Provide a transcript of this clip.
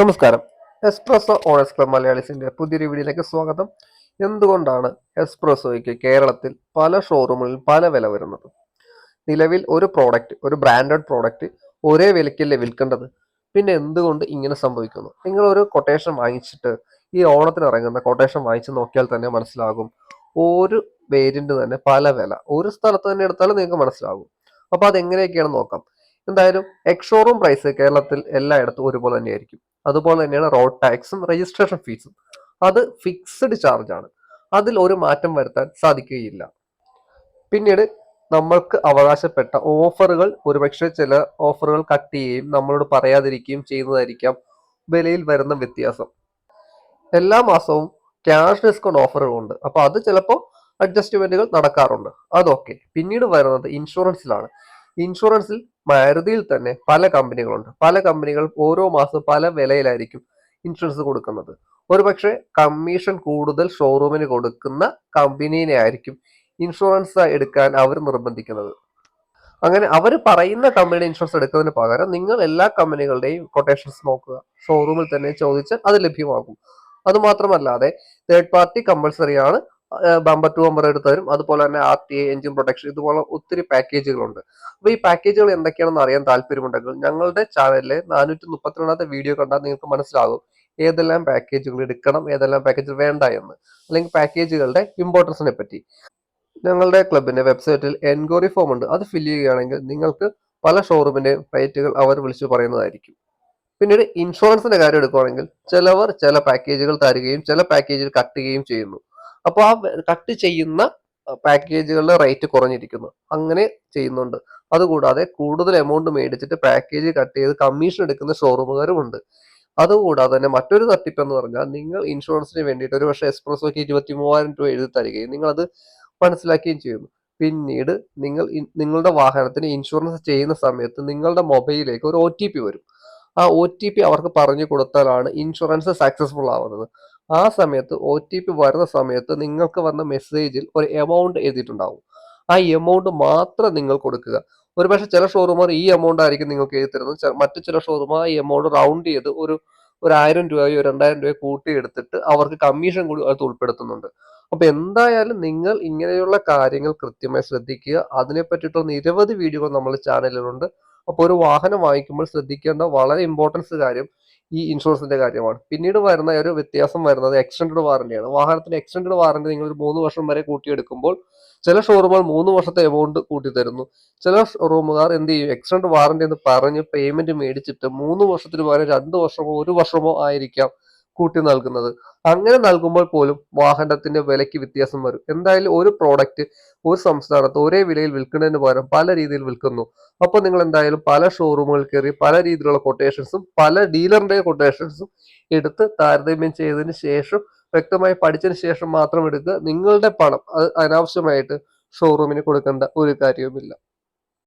നമസ്കാരം. Espresso ഓണസ് club മലയാളീസിന്റെ പുതിയൊരു വീഡിയോയിലേക്ക് സ്വാഗതം. എന്തുകൊണ്ടാണ് എസ്പ്രസോയ്ക്ക് കേരളത്തിൽ പല ഷോറൂമുകളിൽ പല വില വരുന്നത്? നിലവിൽ ഒരു പ്രോഡക്റ്റ് ഒരു ബ്രാൻഡഡ് പ്രോഡക്റ്റ് ഒരേ വിലയ്ക്കല്ലേ വിൽക്കേണ്ടത്? പിന്നെ എന്തുകൊണ്ട് ഇങ്ങനെ സംഭവിക്കുന്നു? നിങ്ങൾ ഒരു കൊട്ടേഷൻ വാങ്ങിച്ചിട്ട് ഈ ഓണത്തിന് ഇറങ്ങുന്ന കൊട്ടേഷൻ വാങ്ങിച്ച് നോക്കിയാൽ തന്നെ മനസ്സിലാകും. ഒരു വേരിയന്റ് തന്നെ പല വില. ഒരു സ്ഥലത്ത് തന്നെ എടുത്താലും നിങ്ങൾക്ക് മനസ്സിലാകും. അപ്പൊ എങ്ങനെയൊക്കെയാണ് നോക്കാം. എന്തായാലും എക്സ് ഷോറൂം പ്രൈസ് കേരളത്തിൽ എല്ലായിടത്തും ഒരുപോലെ തന്നെയായിരിക്കും. അതുപോലെ തന്നെയാണ് റോഡ് ടാക്സും രജിസ്ട്രേഷൻ ഫീസും അത് ഫിക്സഡ് ചാർജ് ആണ്. അതിൽ ഒരു മാറ്റം വരുത്താൻ സാധിക്കുകയില്ല. പിന്നീട് നമ്മൾക്ക് അവകാശപ്പെട്ട ഓഫറുകൾ ഒരുപക്ഷെ ചില ഓഫറുകൾ കട്ട് ചെയ്യുകയും നമ്മളോട് പറയാതിരിക്കുകയും ചെയ്യുന്നതായിരിക്കാം വിലയിൽ വരുന്ന വ്യത്യാസം. എല്ലാ മാസവും ക്യാഷ് ഡിസ്കൗണ്ട് ഓഫറുകളുണ്ട് അപ്പോൾ അത് ചിലപ്പോൾ അഡ്ജസ്റ്റ്മെന്റുകൾ നടക്കാറുണ്ട്. അതൊക്കെ പിന്നീട് വരുന്നത് ഇൻഷുറൻസിലാണ് ഇൻഷുറൻസിൽ മാരുതിയിൽ തന്നെ പല കമ്പനികളുണ്ട്. പല കമ്പനികൾ ഓരോ മാസം പല വിലയിലായിരിക്കും ഇൻഷുറൻസ് കൊടുക്കുന്നത്. ഒരുപക്ഷെ കമ്മീഷൻ കൂടുതൽ ഷോറൂമിന് കൊടുക്കുന്ന കമ്പനീനെ ആയിരിക്കും ഇൻഷുറൻസ് എടുക്കാൻ അവർ നിർബന്ധിക്കുന്നത്. അങ്ങനെ അവർ പറയുന്ന കമ്പനിയുടെ ഇൻഷുറൻസ് എടുക്കുന്നതിന് പകരം നിങ്ങൾ എല്ലാ കമ്പനികളുടെയും കൊട്ടേഷൻസ് നോക്കുക. ഷോറൂമിൽ തന്നെ ചോദിച്ചാൽ അത് ലഭ്യമാകും. അതുമാത്രമല്ലാതെ തേർഡ് പാർട്ടി കമ്പൾസറി ആണ് ബമ്പർ ടു ബമ്പർ എടുത്ത് തരും. അതുപോലെ തന്നെ ആർ ടി എഞ്ചിൻ പ്രൊട്ടക്ഷൻ ഇതുപോലെ ഒത്തിരി പാക്കേജുകളുണ്ട് അപ്പൊ ഈ പാക്കേജുകൾ എന്തൊക്കെയാണെന്ന് അറിയാൻ താല്പര്യമുണ്ടെങ്കിൽ ഞങ്ങളുടെ ചാനലിലെ നാനൂറ്റി മുപ്പത്തിരണ്ടാമത്തെ വീഡിയോ കണ്ടാൽ നിങ്ങൾക്ക് മനസ്സിലാകും ഏതെല്ലാം പാക്കേജുകൾ എടുക്കണം ഏതെല്ലാം പാക്കേജ് വേണ്ട എന്ന്. അല്ലെങ്കിൽ പാക്കേജുകളുടെ ഇമ്പോർട്ടൻസിനെ പറ്റി. ഞങ്ങളുടെ ക്ലബിന്റെ വെബ്സൈറ്റിൽ എൻക്വയറി ഫോം ഉണ്ട്. അത് ഫില്ല് ചെയ്യുകയാണെങ്കിൽ നിങ്ങൾക്ക് പല ഷോറൂമിന്റെ റേറ്റുകൾ അവർ വിളിച്ചു പറയുന്നതായിരിക്കും. പിന്നീട് ഇൻഷുറൻസിന്റെ കാര്യം എടുക്കുകയാണെങ്കിൽ ചിലവർ ചില പാക്കേജുകൾ തരുകയും ചില പാക്കേജുകൾ കട്ടുകയും ചെയ്യുന്നു. അപ്പോൾ ആ കട്ട് ചെയ്യുന്ന പാക്കേജുകളുടെ റേറ്റ് കുറഞ്ഞിരിക്കുന്നു. അങ്ങനെ ചെയ്യുന്നുണ്ട്. അതുകൂടാതെ കൂടുതൽ എമൗണ്ട് മേടിച്ചിട്ട് പാക്കേജ് കട്ട് ചെയ്ത് കമ്മീഷൻ എടുക്കുന്ന ഷോറൂമുകാരും ഉണ്ട്. അതുകൂടാതെ തന്നെ മറ്റൊരു തട്ടിപ്പ് എന്ന് പറഞ്ഞാൽ നിങ്ങൾ ഇൻഷുറൻസിന് വേണ്ടിയിട്ട് ഒരു പക്ഷേ എക്സ്പ്രസോക്ക് ഇരുപത്തി മൂവായിരം രൂപ എഴുതി തരികയും നിങ്ങൾ അത് മനസ്സിലാക്കുകയും ചെയ്യുന്നു. പിന്നീട് നിങ്ങൾ നിങ്ങളുടെ വാഹനത്തിന് ഇൻഷുറൻസ് ചെയ്യുന്ന സമയത്ത് നിങ്ങളുടെ മൊബൈലിലേക്ക് ഒരു ഒ വരും. ആ ഒ ടി പി അവർക്ക് പറഞ്ഞു കൊടുത്താലാണ് ഇൻഷുറൻസ് സക്സസ്ഫുൾ ആവുന്നത്. ആ സമയത്ത് ഒ ടി പി വരുന്ന സമയത്ത് നിങ്ങൾക്ക് വന്ന മെസ്സേജിൽ ഒരു എമൗണ്ട് എഴുതിയിട്ടുണ്ടാവും. ആ എമൗണ്ട് മാത്രം നിങ്ങൾ കൊടുക്കുക. ഒരുപക്ഷെ ചില ഷോറൂമർ ഈ എമൗണ്ട് ആയിരിക്കും നിങ്ങൾക്ക് എഴുതി തരുന്നത്. മറ്റു ചില ഷോറൂമർ ആ എമൗണ്ട് റൗണ്ട് ചെയ്ത് ഒരു ഒരു ആയിരം രൂപയോ രണ്ടായിരം രൂപയോ കൂട്ടി എടുത്തിട്ട് അവർക്ക് കമ്മീഷൻ കൂടി അത് ഉൾപ്പെടുത്തുന്നുണ്ട്. അപ്പൊ എന്തായാലും നിങ്ങൾ ഇങ്ങനെയുള്ള കാര്യങ്ങൾ കൃത്യമായി ശ്രദ്ധിക്കുക. അതിനെ പറ്റിയിട്ടുള്ള നിരവധി വീഡിയോകൾ നമ്മൾ ചാനലിലുണ്ട് അപ്പോൾ ഒരു വാഹനം വാങ്ങിക്കുമ്പോൾ ശ്രദ്ധിക്കേണ്ട വളരെ ഇമ്പോർട്ടൻസ് കാര്യം ഈ ഇൻഷുറൻസിന്റെ കാര്യമാണ്. പിന്നീട് വരുന്ന ഒരു വ്യത്യാസം വരുന്നത് എക്സ്റ്റൻഡ് വാറന്റിയാണ് വാഹനത്തിന്റെ എക്സ്റ്റൻഡ് വാറന്റി നിങ്ങൾ ഒരു മൂന്ന് വർഷം വരെ കൂട്ടിയെടുക്കുമ്പോൾ ചില ഷോറൂമുകൾ മൂന്ന് വർഷത്തെ എമൗണ്ട് കൂട്ടി തരുന്നു ചില ഷോറൂമുകാർ എന്ത് ചെയ്യും? എക്സ്റ്റൻഡ് വാറന്റി എന്ന് പറഞ്ഞ് പേയ്മെന്റ് മേടിച്ചിട്ട് മൂന്ന് വർഷത്തിന് പകരം രണ്ട് വർഷമോ ഒരു വർഷമോ ആയിരിക്കാം കൂട്ടി നൽകുന്നത്. അങ്ങനെ നൽകുമ്പോൾ പോലും വാഹനത്തിന്റെ വിലയ്ക്ക് വ്യത്യാസം വരും. എന്തായാലും ഒരു പ്രോഡക്റ്റ് ഒരു സംസ്ഥാനത്ത് ഒരേ വിലയിൽ വിൽക്കുന്നതിന് പകരം പല രീതിയിൽ വിൽക്കുന്നു. അപ്പോൾ നിങ്ങൾ എന്തായാലും പല ഷോറൂമുകൾ കയറി പല രീതിയിലുള്ള കൊട്ടേഷൻസും പല ഡീലറിന്റെ കൊട്ടേഷൻസും എടുത്ത് താരതമ്യം ചെയ്തതിന് ശേഷം വ്യക്തമായി പഠിച്ചതിന് ശേഷം മാത്രം എടുക്കുക. നിങ്ങളുടെ പണം അത് അനാവശ്യമായിട്ട് ഷോറൂമിന് കൊടുക്കേണ്ട ഒരു കാര്യവുമില്ല.